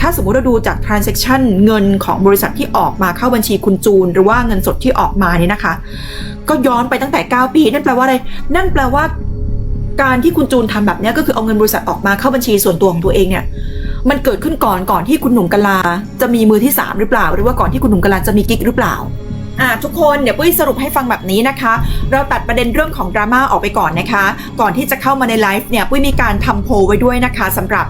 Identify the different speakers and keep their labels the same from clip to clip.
Speaker 1: ถ้าสมมุติเราดูจาก transaction เงินของบริษัทที่ออกมาเข้าบัญชีคุณจูน หรือว่าเงินสดที่ออกมาเนี่ยนะคะ ก็ย้อนไปตั้งแต่ 9 ปี นั่นแปลว่าอะไร นั่นแปลว่า การที่คุณจูนทำแบบนี้ก็คือเอาเงินบริษัทออกมาเข้าบัญชีส่วนตัวของตัวเองเนี่ยมันเกิดขึ้นก่อนก่อนที่คุณหนุ่มกลาจะมีมือที่ 3 หรือเปล่า หรือว่าก่อนที่คุณหนุ่มกลาจะมีกิ๊กหรือเปล่า อ่าทุกคนเดี๋ยวปุ้ยสรุปให้ฟังแบบนี้นะคะ เราตัดประเด็นเรื่องของดราม่าออกไปก่อนนะคะ ก่อนที่จะเข้ามาในไลฟ์เนี่ยปุ้ยมีการทำโพลไว้ด้วยนะคะสำหรับ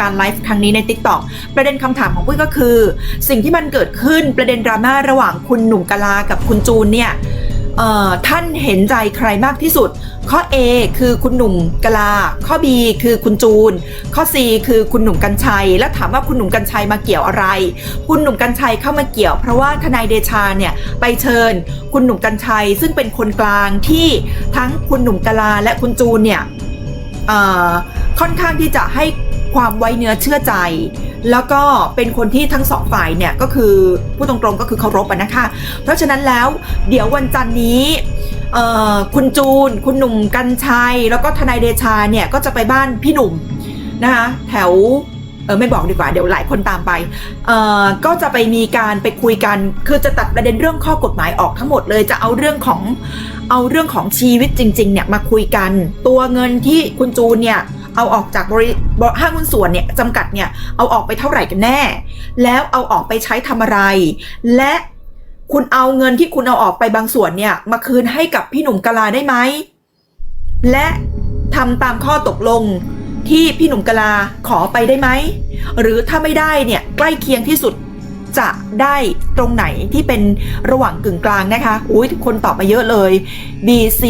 Speaker 1: การไลฟ์ครั้งนี้ใน t ิ k t o k ประเด็นคำถามของปุ้ยก็คือ สิ่งที่มันเกิดขึ้นประเด็นดราม่าระหว่างคุณหนุ่มกะลากับคุณจูนเนี่ย ท่านเห็นใจใครมากที่สุด ข้อ A คือคุณหนุ่มกะลา ข้อ B คือคุณจูน ข้อ C คือคุณหนุ่มกัญชัย แล้วถามว่าคุณหนุ่มกัญชัยมาเกี่ยวอะไร คุณหนุ่มกัญชัยเข้ามาเกี่ยว เพราะว่าทนายเดชาเนี่ยไปเชิญ คุณหนุ่มกัญชัย ซึ่งเป็นคนกลางที่ทั้งคุณหนุ่มกะลาและคุณจูนเนี่ยค่อนข้างที่จะให้ ความไว้เนื้อเชื่อใจ แล้วก็เป็นคนที่ทั้งสองฝ่ายเนี่ยก็คือพูดตรงๆก็คือเคารพนะคะ เพราะฉะนั้นแล้วเดี๋ยววันจันนี้คุณจูน คุณหนุ่มกัญชัย แล้วก็ทนายเดชาเนี่ยก็จะไปบ้านพี่หนุ่มนะคะแถวเออไม่บอกดีกว่าเดี๋ยวหลายคนตามไปเอ่อก็จะไปมีการไปคุยกัน คือจะตัดประเด็นเรื่องข้อกฎหมายออกทั้งหมดเลยจะเอาเรื่องของเอาเรื่องของชีวิตจริง ๆ เนี่ยมาคุยกัน ตัวเงินที่คุณจูนเนี่ย เอาออกจากบริบห้างหุ้นส่วนเนี่ยจำกัดเนี่ยเอาออกไปเท่าไหร่กันแน่ แล้วเอาออกไปใช้ทำอะไร และคุณเอาเงินที่คุณเอาออกไปบางส่วนเนี่ยมาคืนให้กับพี่หนุ่มกะลาได้ไหม และทำตามข้อตกลงที่พี่หนุ่มกะลาขอไปได้ไหม หรือถ้าไม่ได้เนี่ยใกล้เคียงที่สุดจะได้ตรงไหนที่เป็นระหว่างกึ่งกลางนะคะ อุ้ยคนตอบมาเยอะเลย B C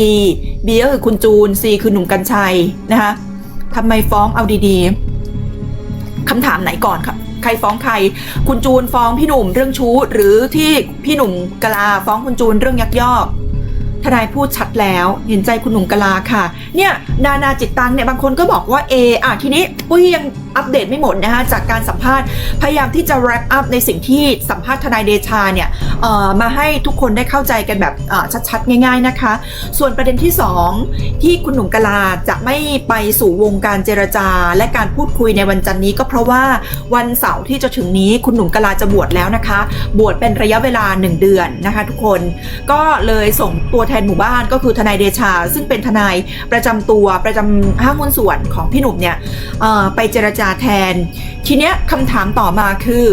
Speaker 1: B ก็คือคุณจูน C คือหนุ่มกัญชัยนะคะ ทำไมฟ้องเอาดีๆคำถามไหนก่อนครับ ใครฟ้องใคร คุณจูนฟ้องพี่หนุ่มเรื่องชู้ หรือที่พี่หนุ่มกะลาฟ้องคุณจูนเรื่องยักยอกทนายพูดชัดแล้วเห็นใจคุณหนุ่มกะลาค่ะ เนี่ยนานาจิตตังเนี่ยบางคนก็บอกว่าเออะทีนี้ปุ้ยยัง อัปเดตไม่หมดนะคะจากการสัมภาษณ์พยายามที่จะ wrap up ในสิ่งที่สัมภาษณ์ทนายเดชาเนี่ยมาให้ทุกคนได้เข้าใจกันแบบชัดๆ ง่าย ๆนะคะ ส่วนประเด็นที่ 2 ที่คุณหนุ่มกะลาจะไม่ไปสู่วงการเจรจา และการพูดคุยในวันจันทร์นี้ก็เพราะว่าวันเสาร์ที่จะถึงนี้คุณหนุ่มกะลาจะบวชแล้วนะคะ บวชเป็นระยะเวลา 1 เดือนนะคะทุกคนก็เลยส่งตัวแทนหมู่บ้านก็คือทนายเดชา ซึ่งเป็นทนายประจำตัวประจำห้างหุ้นส่วนของพี่หนุ่มเนี่ยไปเจรจาแทน ทีเนี้ยคำถามต่อมาคือ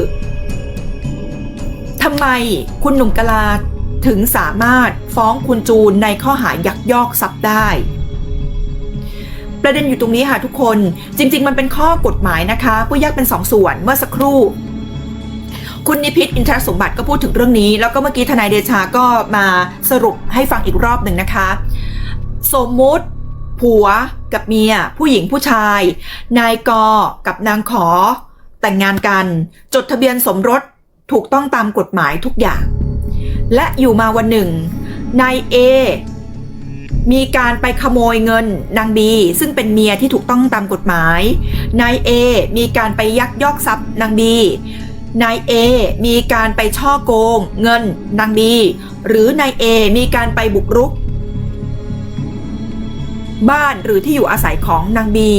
Speaker 1: ทำไมคุณหนุ่มกะลาถึงสามารถฟ้องคุณจูนในข้อหายักยอกทรัพย์ได้ ประเด็นอยู่ตรงนี้ค่ะทุกคนจริง ๆ มันเป็นข้อกฎหมายนะคะ ผู้แยกเป็นสองส่วนเมื่อสักครู่ คุณนิพิษอินทรสมบัติก็พูดถึงเรื่องนี้ แล้วก็เมื่อกี้ทนายเดชาก็มาสรุปให้ฟังอีกรอบหนึ่งนะคะ สมมุติ ผัวกับเมีย ผู้หญิงผู้ชาย นายกกับนางขอ แต่งงานกัน จดทะเบียนสมรสถูกต้องตามกฎหมายทุกอย่าง และอยู่มาวันหนึ่งนายเอมีการไปขโมยเงินนางบีซึ่งเป็นเมียที่ถูกต้องตามกฎหมาย นายเอมีการไปยักยอกทรัพย์นางบี นายเอมีการไปช่อโกง เงินนางบี หรือนายเอมีการไปบุกรุก บ้านหรือที่อยู่อาศัยของนางบี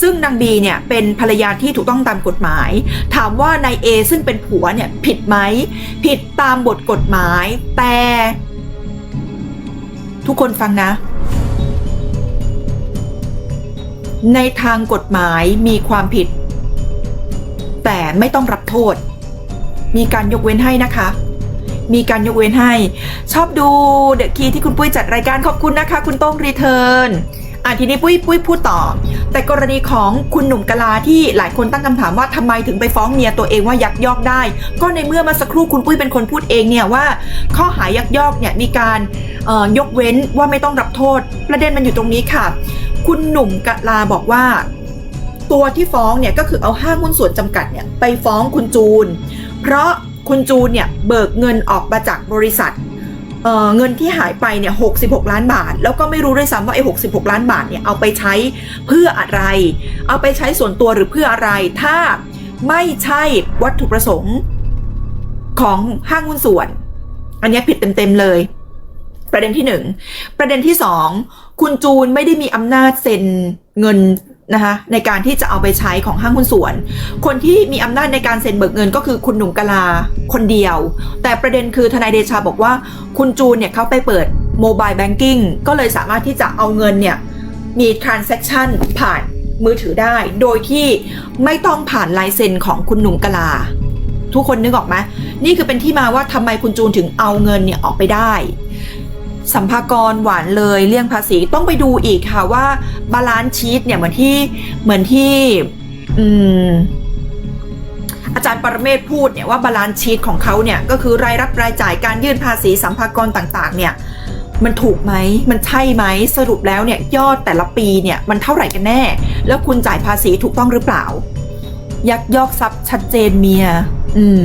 Speaker 1: ซึ่งนางบีเนี่ยเป็นภรรยาที่ถูกต้องตามกฎหมาย ถามว่านายเอซึ่งเป็นผัวเนี่ยผิดไหม ผิดตามบทกฎหมาย แต่ ทุกคนฟังนะ ในทางกฎหมายมีความผิด แต่ไม่ต้องรับโทษ มีการยกเว้นให้นะคะ มีการยกเว้นให้ ชอบดูเดอะคีที่คุณปุ้ยจัดรายการขอบคุณนะคะ คุณโต้งรีเทิร์นอะทีนี้ปุ้ยปุ้ยพูดต่อ แต่กรณีของคุณหนุ่มกะลาที่หลายคนตั้งคำถามว่าทำไมถึงไปฟ้องเมียตัวเองว่ายักยอกได้ ก็ในเมื่อมาสักครู่คุณปุ้ยเป็นคนพูดเองเนี่ยว่า ข้อหายักยอกเนี่ยมีการยกเว้นว่าไม่ต้องรับโทษ ประเด็นมันอยู่ตรงนี้ค่ะ คุณหนุ่มกะลาบอกว่า ตัวที่ฟ้องเนี่ยก็คือเอาห้างหุ้นส่วนจำกัดเนี่ยไปฟ้องคุณจูน เพราะ คุณจูนเนี่ยเบิกเงินออกมาจากบริษัทเเงินที่หายไปเนี่ย66ล้านบาท แล้วก็ไม่รู้ด้วยซ้ำว่าไอ้66ล้านบาทเนี่ยเอาไปใช้เพื่ออะไร เอาไปใช้ส่วนตัวหรือเพื่ออะไร ถ้าไม่ใช่วัตถุประสงค์ของห้างหุ้นส่วน อันนี้ผิดเต็มๆเลย ประเด็นที่หนึ่งประเด็นที่สองคุณจูนไม่ได้มีอำนาจเซ็นเงิน นะคะในการที่จะเอาไปใช้ของห้างหุ้นส่วน คนที่มีอำนาจในการเซ็นเบิกเงินก็คือคุณหนุ่มกะลาคนเดียว แต่ประเด็นคือทนายเดชาบอกว่าคุณจูนเนี่ยเขาไปเปิดโมบายแบงกิ้งก็เลยสามารถที่จะเอาเงินเนี่ยมีทราน s a c t ชันผ่านมือถือได้ โดยที่ไม่ต้องผ่านลายเซ็นของคุณหนุ่มกะลา ทุกคนนึกออกไหมนี่คือเป็นที่มาว่าทำไมคุณจูนถึงเอาเงินเนี่ยออกไปได้ สัมภากรหวานเลยเลี่ยงภาษีต้องไปดูอีกค่ะว่าบาลานซ์ชีตเนี่ยเหมือนที่เหมือนที่อืมอาจารย์ปรเมศพูดเนี่ยว่าบาลานซ์ชีตของเขาเนี่ยก็คือรายรับรายจ่ายการยื่นภาษีสัมภากรต่าง ๆ เนี่ยมันถูกไหม มันใช่ไหม สรุปแล้วเนี่ยยอดแต่ละปีเนี่ยมันเท่าไหร่กันแน่ แล้วคุณจ่ายภาษีถูกต้องหรือเปล่า ยักยอกทรัพย์ชัดเจนเมีย อืม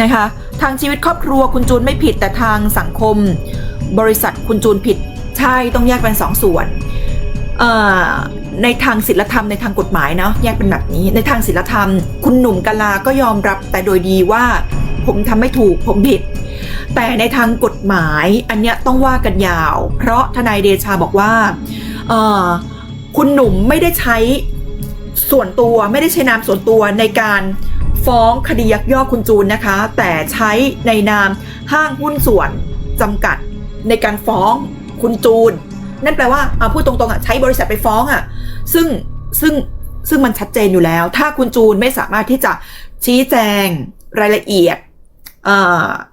Speaker 1: นะคะ ทางชีวิตครอบครัวคุณจูนไม่ผิดแต่ทางสังคม บริษัทคุณจูนผิดใช่ต้องแยกเป็นสองส่วนในทางศีลธรรมในทางกฎหมายเนาะแยกเป็นแบบนี้ ในทางศีลธรรม คุณหนุ่มกะลาก็ยอมรับแต่โดยดีว่าผมทำไม่ถูกผมผิด แต่ในทางกฎหมายอันเนี้ยต้องว่ากันยาว เพราะทนายเดชาบอกว่าคุณหนุ่มไม่ได้ใช้ส่วนตัวไม่ได้ใช้นามส่วนตัวในการ ฟ้องคดียักยอกคุณจูนนะคะ แต่ใช้ในนามห้างหุ้นส่วนจำกัดในการฟ้องคุณจูน นั่นแปลว่าเอาพูดตรงๆอะใช้บริษัทไปฟ้องอะซึ่งซึ่งซึ่งมันชัดเจนอยู่แล้ว ถ้าคุณจูนไม่สามารถที่จะชี้แจงรายละเอียด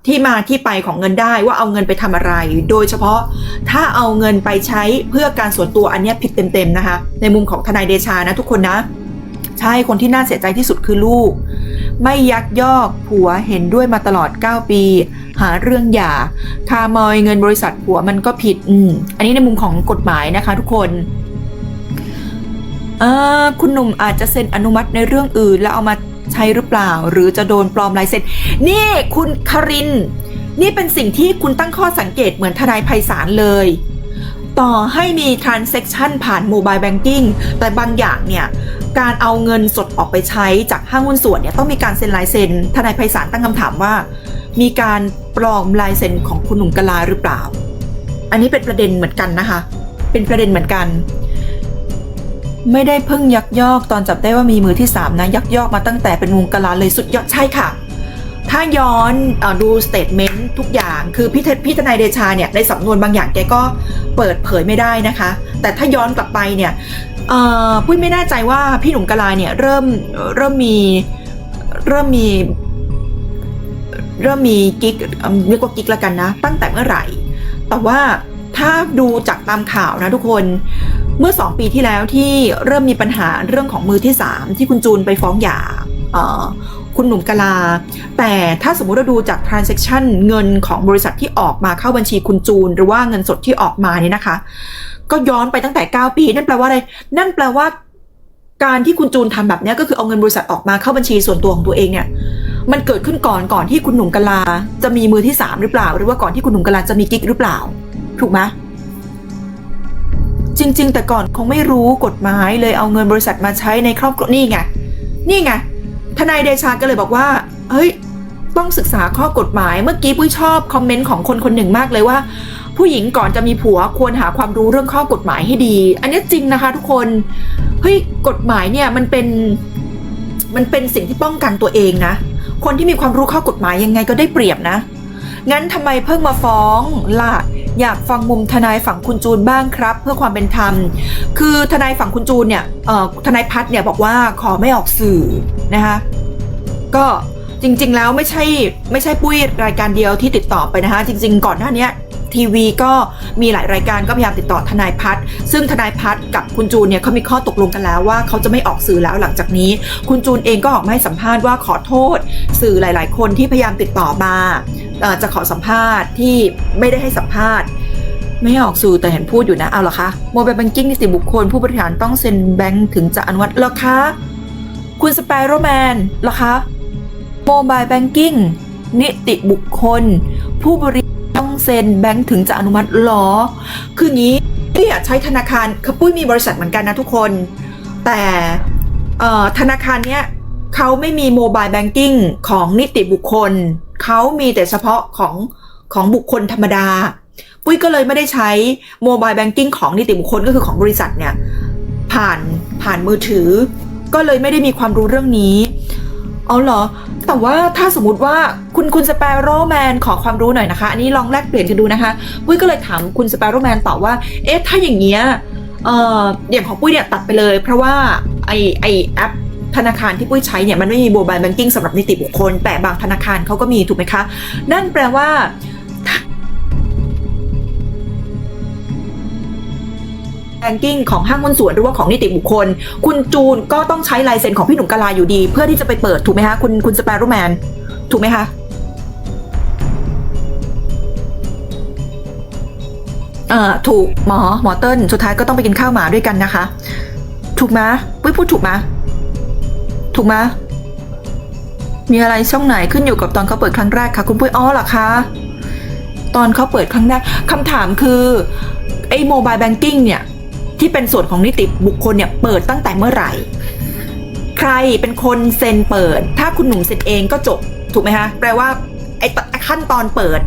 Speaker 1: ที่มาที่ไปของเงินได้ว่าเอาเงินไปทำอะไร โดยเฉพาะถ้าเอาเงินไปใช้เพื่อการส่วนตัวอันนี้ผิดเต็มๆนะคะ ในมุมของทนายเดชานะทุกคนนะ ใช่คนที่น่าเสียใจที่สุดคือลูก ไม่ยักยอกผัวเห็นด้วยมาตลอด 9 ปี หาเรื่องหย่าคามอยเงินบริษัทผัวมันก็ผิดอืมอันนี้ในมุมของกฎหมายนะคะทุกคนคุณหนุ่มอาจจะเซ็นอนุมัติในเรื่องอื่น แล้วเอามาใช้หรือเปล่า หรือจะโดนปลอมลายเซ็นนี่คุณคาริน นี่เป็นสิ่งที่คุณตั้งข้อสังเกตเหมือนทนายไพศาลเลย ต่อให้มี transaction ผ่าน mobile banking แต่บางอย่างเนี่ยการเอาเงินสดออกไปใช้จากห้างหุ้นส่วนเนี่ยต้องมีการเซ็นลายเซ็นทนายไพศาลตั้งคำถามว่า มีการปลอมลายเซ็นของคุณหนุ่มกะลาหรือเปล่า อันนี้เป็นประเด็นเหมือนกันนะคะ เป็นประเด็นเหมือนกัน ไม่ได้เพิ่งยักยอกตอนจับได้ว่ามีมือที่สามนะยักยอกมาตั้งแต่เป็นวงกะลาเลยสุดยอดใช่ค่ะ ถ้าย้อนอดูสเตทเมนต์ทุกอย่าง คือพี่ทพี่ทนายเดชาเนี่ยในสำนวนบางอย่างแกก็เปิดเผยไม่ได้นะคะ แต่ถ้าย้อนกลับไปเนี่ยเอ่อปุ้ยไม่แน่ใจว่าพี่หนุ่มกะลาเนี่ยเริ่มเริ่มมีเริ่มมี เริ่มมีกิ๊กเรียกว่ากิ๊กละกันนะ ตั้งแต่เมื่อไหร่ แต่ว่าถ้าดูจากตามข่าวนะทุกคนเมื่อ 2 ปีที่แล้วที่เริ่มมีปัญหาเรื่องของมือที่ 3 ที่คุณจูนไปฟ้องหย่า คุณหนุ่มกลา แต่ถ้าสมมุติเราดูจาก transaction เงินของบริษัทที่ออกมาเข้าบัญชีคุณจูน หรือว่าเงินสดที่ออกมาเนี่ยนะคะ ก็ย้อนไปตั้งแต่ 9 ปี นั่นแปลว่าอะไร นั่นแปลว่า การที่คุณจูนทำแบบนี้ก็คือเอาเงินบริษัทออกมาเข้าบัญชีส่วนตัวของตัวเองเนี่ยมันเกิดขึ้นก่อนก่อนที่คุณหนุ่มกลา จะมีมือที่สามหรือเปล่า หรือว่าก่อนที่คุณหนุ่มกลาจะมีกิ๊กหรือเปล่า ถูกไหมจริง ๆ แต่ก่อนคงไม่รู้กฎหมายเลยเอาเงินบริษัทมาใช้ในครอบครัวนี่ไงนี่ไง ทนายเดชาก็เลยบอกว่า เฮ้ย ต้องศึกษาข้อกฎหมาย เมื่อกี้ปุ้ยชอบคอมเมนต์ของคนคนหนึ่งมากเลยว่า ผู้หญิงก่อนจะมีผัวควรหาความรู้เรื่องข้อกฎหมายให้ดี อันนี้จริงนะคะ ทุกคน เฮ้ย กฎหมายเนี่ยมันเป็น มันเป็นสิ่งที่ป้องกันตัวเองนะ คนที่มีความรู้ข้อกฎหมายยังไงก็ได้เปรียบนะ งั้นทำไมเพิ่งมาฟ้องล่ะ อยากฟังมุมทนายฝั่งคุณจูนบ้างครับ เพื่อความเป็นธรรม คือทนายฝั่งคุณจูนเนี่ยทนายพัฒน์เนี่ยบอกว่าขอไม่ออกสื่อนะคะก็จริง ๆ แล้วไม่ใช่ไม่ใช่ปุ้ยรายการเดียวที่ติดต่อไปนะคะจริง ๆ ก่อนหน้านี้ทีวีก็มีหลายรายการก็พยายามติดต่อทนายพัฒน์ซึ่งทนายพัฒน์กับคุณจูนเนี่ยเขามีข้อตกลงกันแล้วว่าเขาจะไม่ออกสื่อแล้วหลังจากนี้ คุณจูนเองก็ออกมาให้สัมภาษณ์ว่าขอโทษ สื่อหลาย ๆ คนที่พยายามติดต่อมา จะขอสัมภาษณ์ที่ไม่ได้ให้สัมภาษณ์ ไม่ออกสื่อแต่เห็นพูดอยู่นะเอาเหรอคะโมบายแบงกิ้งนิติบุคคลผู้บริหารต้องเซ็นแบงค์ถึงจะอนุมัติเหรอคะคุณสไปโรแมนเหรอคะโมบายแบงกิ้งนิติบุคคล ผู้บริต้องเซ็นแบงค์ถึงจะอนุมัติหรอ คืองี้พี่ยใช้ธนาคารคือปุ้ยมีบริษัทเหมือนกันนะทุกคน แต่ธนาคารเนี้ยเขาไม่มีโมบายแบงกิ้งของนิติบุคคล เขามีแต่เฉพาะของของบุคคลธรรมดา ปุ้ยก็เลยไม่ได้ใช้โมบายแบงกิ้งของนิติบุคคลก็คือของบริษัทเนี่ยผ่านผ่านมือถือ ก็เลยไม่ได้มีความรู้เรื่องนี้เอาเหรอ แต่ว่าถ้าสมมติว่าคุณคุณสเปโร่แมนขอความรู้หน่อยนะคะ อันนี้ลองแลกเปลี่ยนกันดูนะคะ ปุ้ยก็เลยถามคุณสเปโร่แมนตอบว่า เอ๊ะ ถ้าอย่างเงี้ย เอ่ออย่างของปุ้ยเนี่ยตัดไปเลย เพราะว่าไอไอแอป ธนาคารที่ปุ้ยใช้เนี่ยมันไม่มีโมบายแบงกิ้งสำหรับนิติบุคคล แต่บางธนาคารเขาก็มีถูกไหมคะ นั่นแปลว่าแบงกิ้งของห้างหุ้นส่วนหรือว่าของนิติบุคคล คุณจูนก็ต้องใช้ลายเซ็นของพี่หนุ่มกะลาอยู่ดี เพื่อที่จะไปเปิดถูกไหมคะคุณคุณสเปโรแมนถูกไหมคะเอ่อถูกหมอหมอเติ้ลสุดท้ายก็ต้องไปกินข้าวหมาด้วยกันนะคะ ถูกไหมปุ้ยพูดถูกไหม ถูกไหมมีอะไรช่องไหนขึ้นอยู่กับตอนเขาเปิดครั้งแรกค่ะคุณปุ้ยอ๋อเหรอคะตอนเขาเปิดครั้งแรกคำถามคือไอ้โมบายแบงกิ้งเนี่ยที่เป็นส่วนของนิติบุคคลเนี่ยเปิดตั้งแต่เมื่อไหร่ ใครเป็นคนเซ็นเปิด ถ้าคุณหนุ่มเซ็นเองก็จบถูกไหมคะแปลว่าไอ้ขั้นตอนเปิด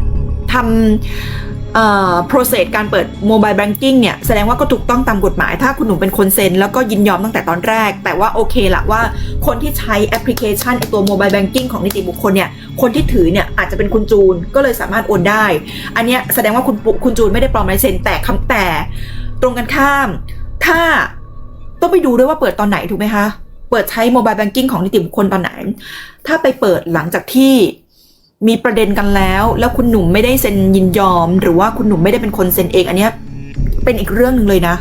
Speaker 1: ทำ เอ่อ process การเปิด mobile banking เนี่ยแสดงว่าก็ถูกต้องตามกฎหมาย ถ้าคุณหนุ่มเป็นคนเซ็น แล้วก็ยินยอมตั้งแต่ตอนแรก แต่ว่าโอเคละว่าคนที่ใช้แอปพลิเคชันไอตัว mobile banking ของนิติบุคคลเนี่ยคนที่ถือเนี่ยอาจจะเป็นคุณจูนก็เลยสามารถโอนได้ อันเนี้ยแสดงว่าคุณคุณจูนไม่ได้ปลอมลายเซ็นแต่คำแต่ตรงกันข้าม ถ้าต้องไปดูด้วยว่าเปิดตอนไหนถูกไหมคะเปิดใช้โมบายแบงกิ้งของนิติบุคคลตอนไหน ถ้าไปเปิดหลังจากที่ มีประเด็นกันแล้ว แล้วคุณหนุ่มไม่ได้เซ็นยินยอม หรือว่าคุณหนุ่มไม่ได้เป็นคนเซ็นเอง อันเนี้ยเป็นอีกเรื่องหนึ่งเลยนะ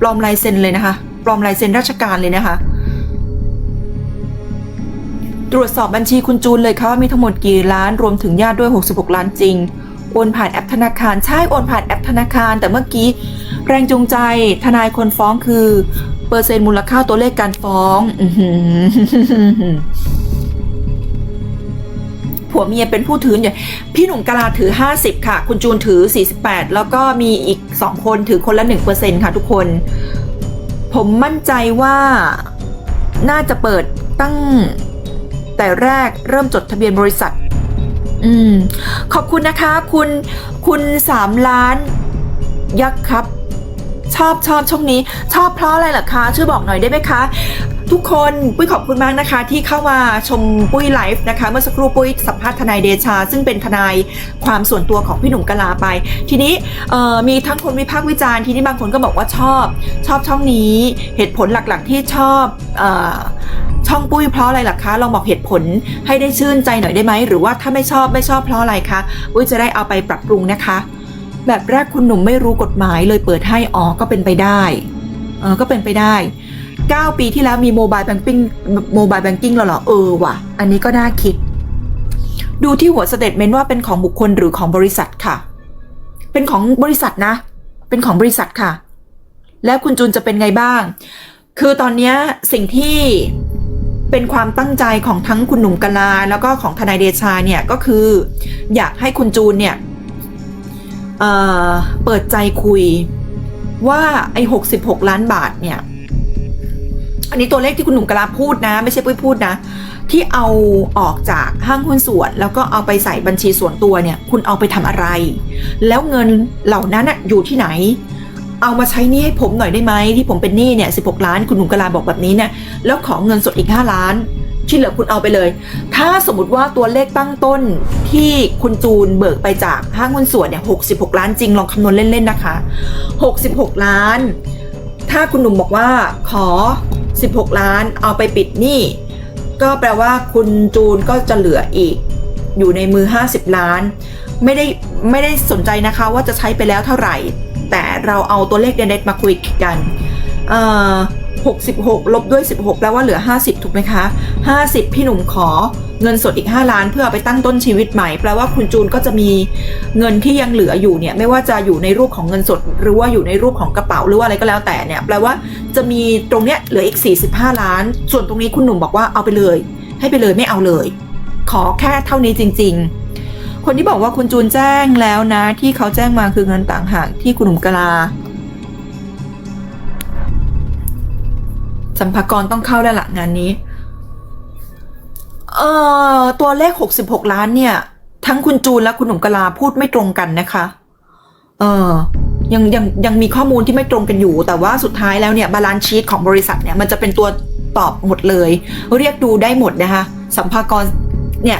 Speaker 1: ปลอมลายเซ็นเลยนะคะ ปลอมลายเซ็นราชการเลยนะคะ ตรวจสอบบัญชีคุณจูนเลยค่ะว่ามีทั้งหมดกี่ล้าน รวมถึงญาติด้วย 66 ล้านจริง โอนผ่านแอปธนาคาร ใช่โอนผ่านแอปธนาคาร แต่เมื่อกี้แรงจูงใจทนายคนฟ้องคือ เปอร์เซ็นต์มูลค่าตัวเลขการฟ้องอ ผัวเมียเป็นผู้ถือเนี่ยพี่หนุ่มกลาถือ 50 ค่ะ คุณจูนถือ 48 แล้วก็มีอีก 2 คนถือคนละ 1%ค่ะทุกคน ผมมั่นใจว่าน่าจะเปิดตั้งแต่แรกเริ่มจดทะเบียนบริษัท อืม ขอบคุณนะคะ คุณคุณสามล้าน ยักษ์ครับ ชอบชอบช่องนี้ ชอบเพราะอะไรล่ะคะช่วยบอกหน่อยได้ไหมคะ ทุกคนปุ้ยขอบคุณมากนะคะ ที่เข้ามาชมปุ้ยไลฟ์นะคะ เมื่อสักครู่ปุ้ยสัมภาษณ์ทนายเดชา ซึ่งเป็นทนายความส่วนตัวของพี่หนุ่มกะลาไป ทีนี้มีทั้งคนวิพากษ์วิจารณ์ทีนี้บางคนก็บอกว่าชอบ ชอบช่องนี้เหตุผลหลักๆ ที่ชอบออช่องปุ้ยเพราะอะไรล่ะคะลองบอกเหตุผลให้ได้ชื่นใจหน่อยได้ไหมหรือว่าถ้าไม่ชอบไม่ชอบเพราะอะไรคะปุ้ยจะได้เอาไปปรับปรุงนะคะ แบบแรกคุณหนุ่มไม่รู้กฎหมายเลยเปิดให้อ๋อก็เป็นไปได้เออก็เป็นไปได้ 9 ปีที่แล้วมีโมบายแบงกิ้งโมบายแบงกิ้งแล้วเหรอ เออว่ะ อันนี้ก็น่าคิด ดูที่หัวสเตทเมนต์ว่าเป็นของบุคคลหรือของบริษัทค่ะ เป็นของบริษัทนะ เป็นของบริษัทค่ะ แล้วคุณจูนจะเป็นไงบ้าง คือตอนนี้สิ่งที่เป็นความตั้งใจของทั้งคุณหนุ่มกะลา แล้วก็ของทนายเดชาเนี่ยก็คือ อยากให้คุณจูนเนี่ยเเปิดใจคุยว่าไอ้หกสิบหกล้านบาทเนี่ย อันนี้ตัวเลขที่คุณหนุ่มกะลาพูดนะ ไม่ใช่ปุ้ยพูดนะ ที่เอาออกจากห้างหุ้นส่วน แล้วก็เอาไปใส่บัญชีส่วนตัวเนี่ย คุณเอาไปทำอะไร แล้วเงินเหล่านั้นอยู่ที่ไหน เอามาใช้หนี้ให้ผมหน่อยได้ไหมที่ผมเป็นหนี้เนี่ยสิล้านคุณหนุ่มกะลาบอกแบบนี้เนี่ยแล้วขอเงินสดอีก 5 ล้านที่เหลือคุณเอาไปเลย ถ้าสมมติว่าตัวเลขตั้งต้นที่คุณจูนเบิกไปจากห้างหุ้นส่วนเนี่ย66 ล้านจริงลองคำนวณเล่นๆนะคะ 66 ล้าน ถ้าคุณหนุ่มบอกว่าขอ 16 ล้านเอาไปปิดหนี้ก็แปลว่าคุณจูนก็จะเหลืออีก อยู่ในมือ 50 ล้าน ไม่ได้ไม่ได้สนใจนะคะว่าจะใช้ไปแล้วเท่าไหร่ แต่เราเอาตัวเลขเด็ดๆมาคุยกัน เอ่อ 66 ลบด้วย 16 แปลว่าเหลือ 50 ถูกไหมคะ 50 พี่หนุ่มขอเงินสดอีก 5 ล้านเพื่ออไปตั้งต้นชีวิตใหม่ แปลว่าคุณจูนก็จะมีเงินที่ยังเหลืออยู่เนี่ย ไม่ว่าจะอยู่ในรูปของเงินสด หรือว่าอยู่ในรูปของกระเป๋าหรือว่าอะไรก็แล้วแต่เนี่ย แปลว่าจะมีตรงเนี้ยเหลืออีก 45 ล้าน ส่วนตรงนี้คุณหนุ่มบอกว่าเอาไปเลย ให้ไปเลยไม่เอาเลย ขอแค่เท่านี้จริง ๆ คนที่บอกว่าคุณจูนแจ้งแล้วนะ ที่เขาแจ้งมาคือเงินต่างหากที่คุณหนุ่มกลา สัมภากรต้องเข้าแล้วละงานนี้ เอ่อ ตัวเลข66ล้านเนี่ย ทั้งคุณจูนและคุณหนุ่มกลาพูดไม่ตรงกันนะคะ เออยังยังยังมีข้อมูลที่ไม่ตรงกันอยู่ แต่ว่าสุดท้ายแล้วเนี่ยบาลานซ์ชีตของบริษัทเนี่ยมันจะเป็นตัวตอบหมดเลย เรียกดูได้หมดนะคะสัมภากรเนี่ย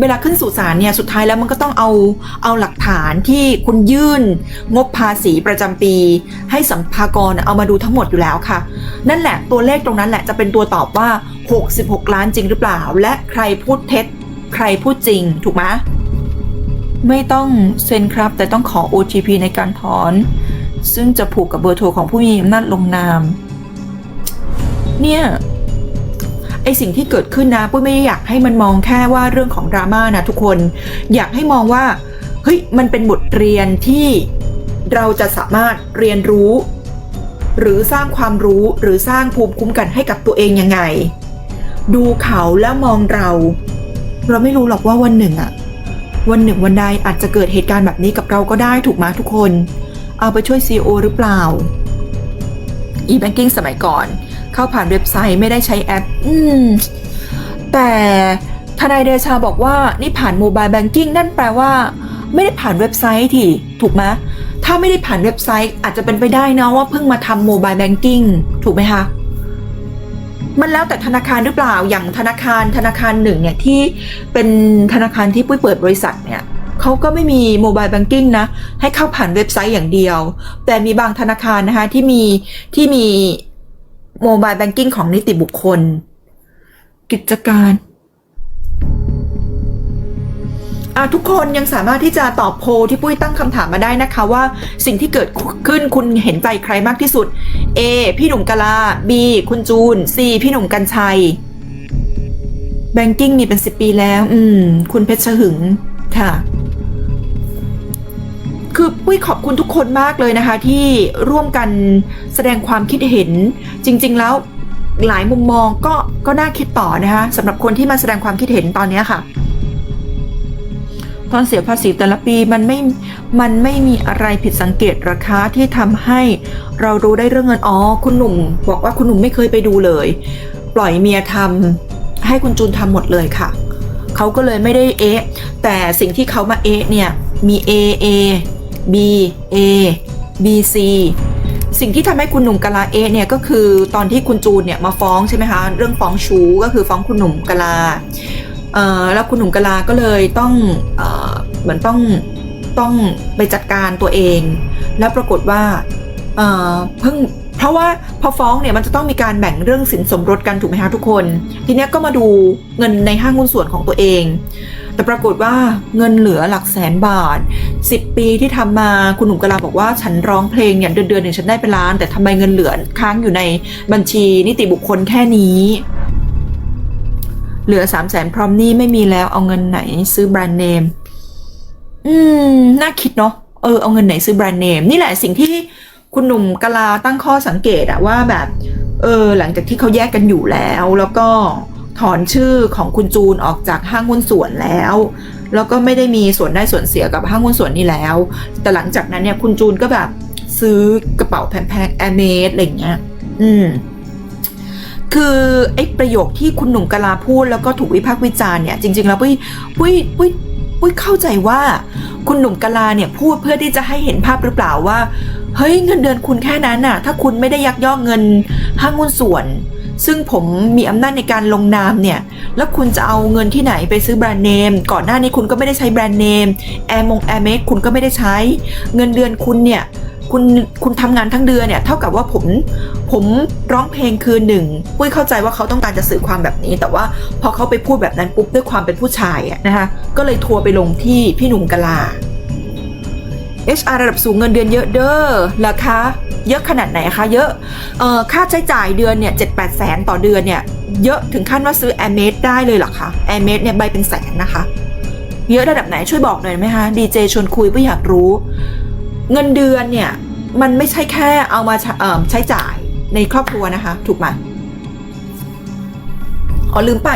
Speaker 1: เวลาขึ้นสู่ศาลเนี่ยสุดท้ายแล้วมันก็ต้องเอาเอาหลักฐานที่คุณยื่นงบภาษีประจำปี ให้สัมภากรเอามาดูทั้งหมดอยู่แล้วค่ะ นั่นแหละตัวเลขตรงนั้นแหละจะเป็นตัวตอบว่า 66 ล้านจริงหรือเปล่า และใครพูดเท็จ ใครพูดจริงถูกไหมไม่ต้องเซ็นครับ แต่ต้องขอ OTP ในการถอน ซึ่งจะผูกกับเบอร์โทรของผู้มีอำนาจลงนาม เนี่ย ไอสิ่งที่เกิดขึ้นนะปุ้ยไม่อยากให้มันมองแค่ว่าเรื่องของดราม่านะทุกคนอยากให้มองว่าเฮ้ยมันเป็นบทเรียนที่เราจะสามารถเรียนรู้ หรือสร้างความรู้หรือสร้างภูมิคุ้มกันให้กับตัวเองยังไง ดูเขาแล้วมองเรา เราไม่รู้หรอกว่าวันหนึ่งอะวันหนึ่งวันใดอาจจะเกิดเหตุการณ์แบบนี้กับเราก็ได้ถูกไหมทุกคน เอาไปช่วย CEO หรือเปล่า e-banking สมัยก่อน เข้าผ่านเว็บไซต์ไม่ได้ใช้แอป อืม แต่ทนายเดชาบอกว่านี่ผ่านโมบายแบงกิ้งนั่นแปลว่า ไม่ได้ผ่านเว็บไซต์ที่ถูกไหมถ้าไม่ได้ผ่านเว็บไซต์อาจจะเป็นไปได้นะว่าเพิ่งมาทำโมบายแบงกิ้งถูกไหมคะมันแล้วแต่ธนาคารหรือเปล่าอย่างธนาคารธนาคารหนึ่งเนี่ยที่เป็นธนาคารที่ปุ้ยเปิดบริษัทเนี่ยเขาก็ไม่มีโมบายแบงกิ้งนะ ให้เข้าผ่านเว็บไซต์อย่างเดียว แต่มีบางธนาคารนะคะที่มีที่มี โมบายแบงกิ้งของนิติบุคคล กิจการทุกคนยังสามารถที่จะตอบโพลที่ปุ้ยตั้งคำถามมาได้นะคะว่า สิ่งที่เกิดขึ้นคุณเห็นใจใครมากที่สุด A พี่หนุ่มกะลา B คุณจูน C พี่หนุ่มกัญชัยแบงกิ้งมีเป็นสิบปีแล้ว อืม คุณเพชรหึงค่ะ คือปุ้ยขอบคุณทุกคนมากเลยนะคะ ที่ร่วมกันแสดงความคิดเห็น จริง ๆ แล้วหลายมุมมองก็ก็น่าคิดต่อนะคะสำหรับคนที่มาแสดงความคิดเห็นตอนนี้ค่ะ ตอนเสียภาษีแต่ละปีมันไม่มันไม่มีอะไรผิดสังเกตราคาที่ทำให้เรารู้ได้เรื่องเงินอ๋อคุณหนุ่ม บอกว่าคุณหนุ่มไม่เคยไปดูเลย ปล่อยเมียทำให้คุณจูนทำหมดเลยค่ะเขาก็เลยไม่ได้เอ๊ะแต่สิ่งที่เขามาเอ๊ะเนี่ยมี A A B A B C สิ่งที่ทำให้คุณหนุ่มกะลาเอเนี่ยก็คือตอนที่คุณจูนเนี่ยมาฟ้องใช่ไหมคะเรื่องฟ้องชู้ก็คือฟ้องคุณหนุ่มกะลาเอ่อแล้วคุณหนุ่มกะลาก็เลยต้องเอ่อเหมือนต้องต้องไปจัดการตัวเอง แล้วปรากฏว่าเอ่อเพิ่งเพราะว่าพอฟ้องเนี่ยมันจะต้องมีการแบ่งเรื่องสินสมรสกันถูกไหมคะทุกคน ทีเนี้ยก็มาดูเงินในห้างหุ้นส่วนของตัวเอง แต่ปรากฏว่าเงินเหลือหลักแสนบาท 10 ปีที่ทำมาคุณหนุ่มกะลาบอกว่าฉันร้องเพลงเนี่ยเดือนเดือนหนึ่งฉันได้เป็นล้าน แต่ทำไมเงินเหลือค้างอยู่ในบัญชีนิติบุคคลแค่นี้ เหลือสามแสนพร้อมนี้ไม่มีแล้วเอาเงินไหนซื้อแบรนด์เนม อืม น่าคิดเนาะเออเอาเงินไหนซื้อแบรนด์เนม นี่แหละสิ่งที่คุณหนุ่มกะลาตั้งข้อสังเกตอะว่าแบบ เออ หลังจากที่เขาแยกกันอยู่แล้วแล้วก็ ถอนชื่อของคุณจูนออกจากห้างหุ้นส่วนแล้ว แล้วก็ไม่ได้มีส่วนได้ส่วนเสียกับห้างหุ้นส่วนนี้แล้ว แต่หลังจากนั้นเนี่ยคุณจูนก็แบบซื้อกระเป๋าแพงๆแอร์เมสอะไรเงี้ย อืม คือไอ้ประโยคที่คุณหนุ่มกะลาพูดแล้วก็ถูกวิพากษ์วิจารณ์เนี่ยจริง ๆ แล้วปุ้ยปุ้ยปุ้ยปุ้ยเข้าใจว่าคุณหนุ่มกะลาเนี่ยพูดเพื่อที่จะให้เห็นภาพหรือเปล่าว่า เฮ้ยเงินเดือนคุณแค่นั้นน่ะ ถ้าคุณไม่ได้ยักยอกเงินห้างหุ้นส่วน ซึ่งผมมีอำนาจในการลงนามเนี่ย แล้วคุณจะเอาเงินที่ไหนไปซื้อแบรนด์เนม ก่อนหน้านี้คุณก็ไม่ได้ใช้แบรนด์เนม แอร์มงแอร์เมสคุณก็ไม่ได้ใช้ เงินเดือนคุณเนี่ยคุณคุณทำงานทั้งเดือนเนี่ยเท่ากับว่าผมผมร้องเพลงคืนหนึ่งปุ้ยเข้าใจว่าเขาต้องการจะสื่อความแบบนี้ แต่ว่าพอเขาไปพูดแบบนั้นปุ๊บด้วยความเป็นผู้ชายอะนะคะก็เลยทัวร์ไปลงที่พี่หนุ่มกะลา HR ระดับสูงเงินเดือนเยอะเด้อเหรอคะเยอะขนาดไหนคะเยอะเอ่อค่าใช้จ่ายเดือนเนี่ยเจ็ดแปดแสนต่อเดือนเนี่ยเยอะถึงขั้นว่าซื้อแอร์เมสได้เลยเหรอคะแอร์เมสเนี่ยใบเป็นแสนนะคะ เยอะระดับไหนช่วยบอกหน่อยไหมคะดีเจชวนคุยไม่ออยากรู้ เงินเดือนเนี่ยมันไม่ใช่แค่เอามาเอิ่มใช้จ่ายในครอบครัวนะคะ ถูกไหมอ๋อลืมไป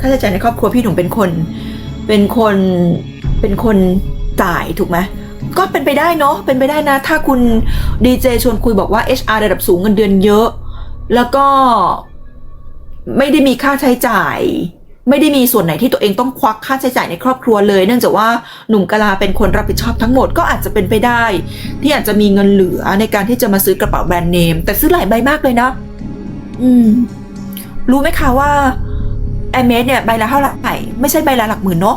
Speaker 1: ค่าใช้จ่ายในครอบครัวพี่หนุ่มเป็นคน เป็นคนเป็นคนจ่ายถูกไหม ก็เป็นไปได้เนาะเป็นไปได้นะ ถ้าคุณดีเจชวนคุยบอกว่า HR ระดับสูงเงินเดือนเยอะ แล้วก็ไม่ได้มีค่าใช้จ่าย ไม่ได้มีส่วนไหนที่ตัวเองต้องควักค่าใช้จ่ายในครอบครัวเลย เนื่องจากว่าหนุ่มกะลาเป็นคนรับผิดชอบทั้งหมดก็อาจจะเป็นไปได้ ที่อาจจะมีเงินเหลือในการที่จะมาซื้อกระเป๋าแบรนด์เนม แต่ซื้อหลายใบมากเลยนะ อืม รู้ไหมคะว่าแอมเมสเนี่ยใบละเท่าไหร่ไม่ใช่ใบละหลักหมื่นเนาะ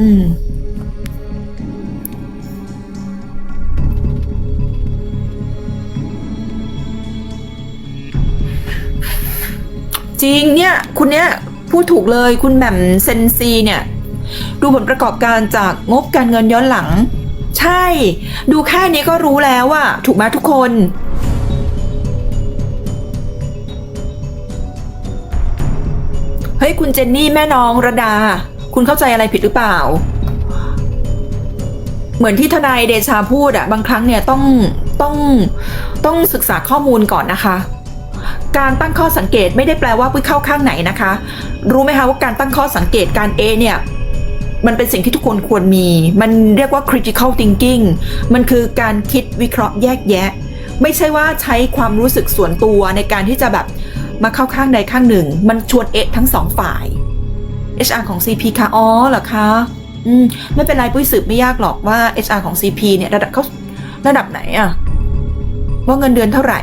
Speaker 1: อืม จริงเนี่ยคุณเนี่ยพูดถูกเลยคุณแหม่มเซนซีเนี่ย ดูผลประกอบการจากงบการเงินย้อนหลัง ใช่ ดูแค่นี้ก็รู้แล้วอะถูกไหมทุกคนเฮ้ยคุณเจนนี่แม่น้องระดา คุณเข้าใจอะไรผิดหรือเปล่า เหมือนที่ทนายเดชาพูดอะบางครั้งเนี่ยต้องต้องต้องศึกษาข้อมูลก่อนนะคะ การตั้งข้อสังเกตไม่ได้แปลว่าปุ้ยเข้าข้างไหนนะคะ รู้ไหมคะว่าการตั้งข้อสังเกตการ A เนี่ยมันเป็นสิ่งที่ทุกคนควรมี มันเรียกว่า critical thinking มันคือการคิดวิเคราะห์แยกแยะ ไม่ใช่ว่าใช้ความรู้สึกส่วนตัวในการที่จะแบบมาเข้าข้างใดข้างหนึ่ง มันชวนเอะทั้งสองฝ่าย HR ของ CP ค่ะ อ๋อเหรอคะ อืม ไม่เป็นไรปุ้ยสืบไม่ยากหรอกว่า HR ของ CP เนี่ยระดับเขาระดับไหนอะว่าเงินเดือนเท่าไหร่